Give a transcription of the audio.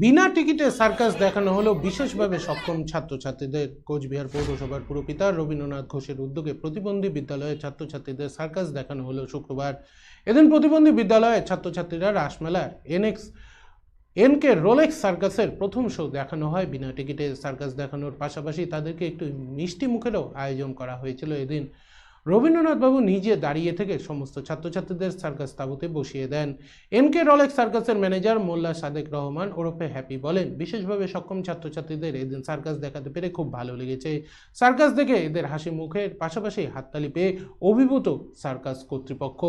বিনা টিকিটে সার্কাস দেখানো হলো বিশেষভাবে সক্ষম ছাত্রছাত্রীদের কোচবিহার পৌরসভার পুরপিতা রবীন্দ্রনাথ ঘোষের উদ্যোগে প্রতিবন্ধী বিদ্যালয়ের ছাত্রছাত্রীদের সার্কাস দেখানো হলো শুক্রবার। এদিন প্রতিবন্ধী বিদ্যালয়ের ছাত্রছাত্রীরা রাসমেলার, এনএক্স এনকে রোলেক্স সার্কাসের প্রথম শো দেখানো হয়। বিনা টিকিটে সার্কাস দেখানোর পাশাপাশি তাদেরকে একটু মিষ্টি মুখেরও আয়োজন করা হয়েছিল এদিন। রবীন্দ্রনাথবাবু নিজে দাঁড়িয়ে থেকে সমস্ত ছাত্রছাত্রীদের সার্কাস তাঁবুতে বসিয়ে দেন। এনকে রলেক্স সার্কাসের ম্যানেজার মোল্লা সাদেক রহমান ওরফে হ্যাপি বলেন, বিশেষভাবে সক্ষম ছাত্রছাত্রীদের এদিন সার্কাস দেখাতে পেরে খুব ভালো লেগেছে। সার্কাস দেখে এদের হাসি মুখের পাশাপাশি হাততালি পেয়ে অভিভূত সার্কাস কর্তৃপক্ষ।